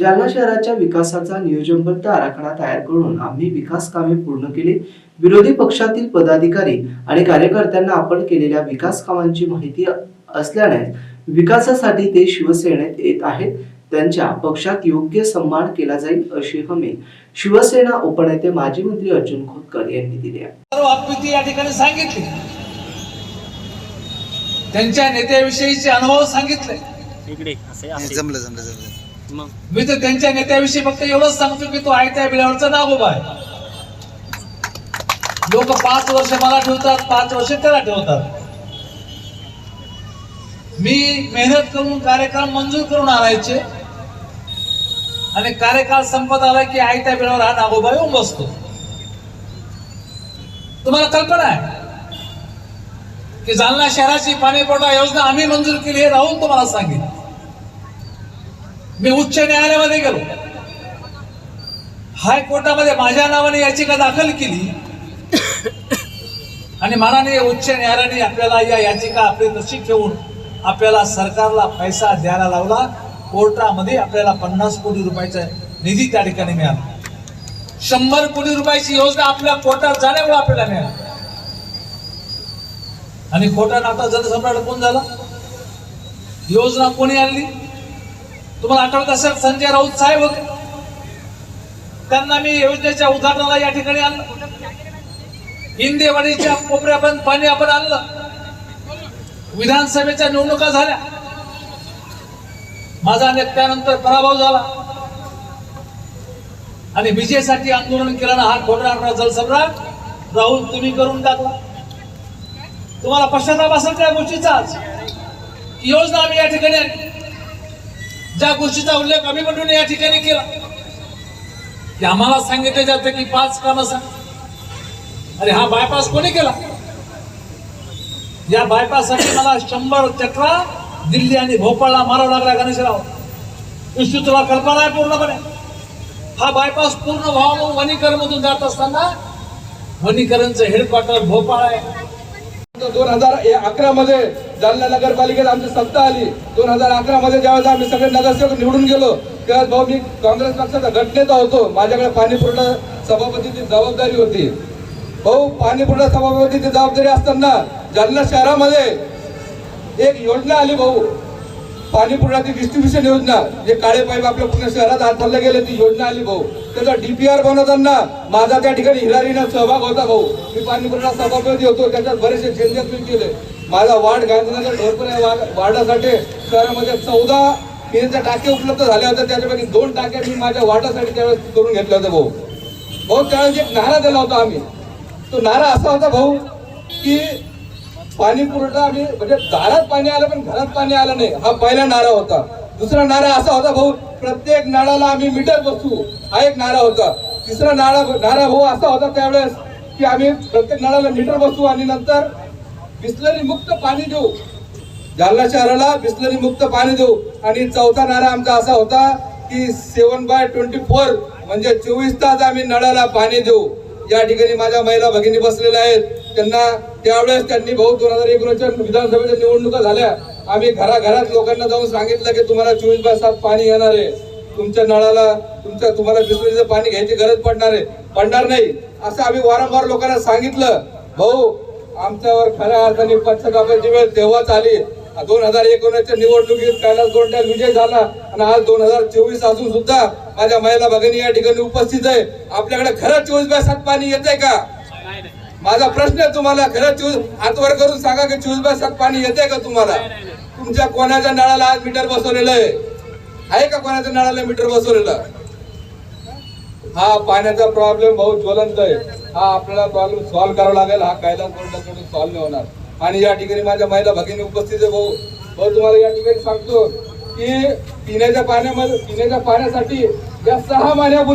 जालना शहराच्या विकासाचा नियोजनबद्ध आराखडा तयार करून आम्ही विकास कामे पूर्ण केली. विरोधी पक्षातील पदाधिकारी आणि कार्यकर्त्यांना आपण केलेल्या विकास कामांची माहिती असल्याने विकासासाठी ते शिवसेनेत येत आहेत. त्यांच्या पक्षात योग्य सन्मान केला जाईल अशी हमी शिवसेना उपनेते माजी मंत्री अर्जुन खोतकर यांनी दिली आहे. या ठिकाणी सांगितली. त्यांच्या नेत्याविषयीचे अनुभव सांगितले. जमलं जमलं जमलं. मी तर त्यांच्या नेत्याविषयी फक्त एवढंच सांगतो की तो आयत्या त्या बिलावरचा नागोबा आहे. लोक पाच वर्ष मला ठेवतात पाच वर्ष त्याला ठेवतात. मी मेहनत करून कार्यक्रम मंजूर करून आणायचे. आणि कार्यकाळ संपत आला की आयत्या बिळावर हा नागोबा येऊन बसतो. तुम्हाला कल्पना आहे? की जालना शहराची पाणीपुरवठा योजना आम्ही मंजूर केली हे राहून तुम्हाला सांगितलं मी उच्च न्यायालयामध्ये गेलो. हायकोर्टामध्ये माझ्या नावाने याचिका दाखल केली. आणि माननीय उच्च न्यायालयाने आपल्याला या याचिका आपली तशी ठेवून आपल्याला सरकारला पैसा द्यायला लावला. कोर्टामध्ये आपल्याला पन्नास कोटी रुपयाचा निधी त्या ठिकाणी मिळाला. शंभर कोटी रुपयाची योजना आपल्या कोर्टात जाण्यामुळे आपल्याला मिळाली. आणि कोर्टात आता जनसम्राट कोण झाला? योजना कोणी आणली? तुम्हाला आठवत असेल संजय राऊत साहेब होते. त्यांना मी योजनेच्या उदाहरणाला या ठिकाणी आणलं. इंदेवाडीच्या कोपऱ्यापर्यंत पाणी आपण आणलं. विधानसभेच्या निवडणुका झाल्या. माझा नेत्यानंतर पराभव झाला. आणि विजेसाठी आंदोलन केलं ना हा खोटणार जलसम्राट. राहुल तुम्ही करून टाकला तुम्हाला पश्चाताप असेल त्या गोष्टीचा आज. योजना आम्ही या ठिकाणी आणली. ज्या गोष्टीचा उल्लेख आम्ही म्हणून या ठिकाणी केला की आम्हाला सांगितलं जातं की पाच कामं सांग अरे हा बायपास कोणी केला? या बायपाससाठी मला शंभर चक्रा दिल्ली आणि भोपाळला मारावं लागला गणेशराव. विष्णू तुला कल्पना आहे पूर्णपणे. हा बायपास पूर्ण व्हावा म्हणून वनीकरणमधून जात असताना वनीकरणचं हेडक्वार्टर भोपाळ आहे. दोन हजार अकरा मध्ये जालना नगरपालिकेत आमची सत्ता आली. दोन हजार अकरा मध्ये ज्यावेळेस आम्ही सगळे नगरसेवक निवडून गेलो त्यावेळेस भाऊ मी काँग्रेस पक्षाचा गटनेता होतो. माझ्याकडे पाणी पुरवठा सभापतीची जबाबदारी होती. भाऊ पाणी पुरवठा सभापतीची जबाबदारी असताना जालना शहरामध्ये एक योजना आली भाऊ. पाणी पुरवठ्याची डिस्ट्रीब्युशन योजना. जे काळे पाईप आपल्या पूर्ण शहरात आणले गेले ती योजना आली भाऊ. त्याचा डीपीआर बनवताना माझा त्या ठिकाणी हिरारीनं सहभाग होता भाऊ. मी पाणी पुरवठा सभापती होतो त्याच्यात बरेचसे चेंजेस मी केले. माझा वार्ड गांधीनगर ढोरपूर या वा- वार्डासाठी शहरामध्ये चौदा पिण्याच्या टाके उपलब्ध झाल्या होत्या त्याच्यापैकी दोन टाक्या मी माझ्या वार्डासाठी त्यावेळेस करून घेतल्या होत्या भाऊ. भाऊ त्यावेळेस एक नारा दिला होता आम्ही. तो नारा असा होता भाऊ की पाणी पुरवठा आम्ही म्हणजे दारात पाणी आलं पण घरात पाणी आलं नाही. हा पहिला नारा होता. दुसरा नारा असा होता भाऊ प्रत्येक नळाला आम्ही मीटर बसू. हा एक नारा होता. तिसरा नारा नारा भाऊ असा होता त्यावेळेस की आम्ही प्रत्येक नळाला मीटर बसू आणि नंतर बिस्लरी मुक्त पाणी देऊ. जालना शहराला बिस्लरी मुक्त पाणी देऊ. आणि चौथा नारा आमचा असा होता की सेवन बाय ट्वेंटी फोर म्हणजे चोवीस तास आम्ही नळाला पाणी देऊ. या ठिकाणी माझ्या महिला भगिनी बसलेल्या आहेत. त्यांना त्यावेळेस त्यांनी भाऊ दोन हजार एकोणीसच्या विधानसभेच्या निवडणुका झाल्या. आम्ही घराघरात लोकांना जाऊन सांगितलं की तुम्हाला चोवीस बाय सात पाणी येणार आहे. तुमच्या नळाला तुमच्या तुम्हाला बिस्लरीचं पाणी घ्यायची गरज पडणार आहे. पडणार नाही. असं आम्ही वारंवार लोकांना सांगितलं. भाऊ आमच्यावर खऱ्या अर्थाने पश्चातापाची वेळ तेव्हाच आली. दोन हजार एकोणीसच्या निवडणुकीत कैलास गोंड्यात विजय झाला. आणि आज दोन हजार चोवीस असून सुद्धा माझ्या महिला भगिनी या ठिकाणी उपस्थित आहे. आपल्याकडे खरंच चोवीस बाय सात पाणी येत आहे का? माझा प्रश्न आहे तुम्हाला खरंच चोवीस हातवर करून सांगा की चोवीस बाय सात पाणी आहे का तुम्हाला? तुमच्या कोणाच्या नळाला आज मीटर बसवलेलं आहे? आहे का कोणाच्या नळाला मीटर बसवलेलं? हा पाण्याचा प्रॉब्लेम बहुत ज्वलंत आहे. हा आपल्याला प्रॉब्लेम सॉल्व्ह करावा लागेल हा कायदा कोर्टाकडून सॉल्व्ह नाही होणार. आणि या ठिकाणी माझ्या महिला भगिनी उपस्थित आहे भाऊ. भाऊ तुम्हाला या ठिकाणी सांगतो की पिण्याच्या पाण्यामध्ये पिण्याच्या पाण्यासाठी या सहा महिन्यापूर्वी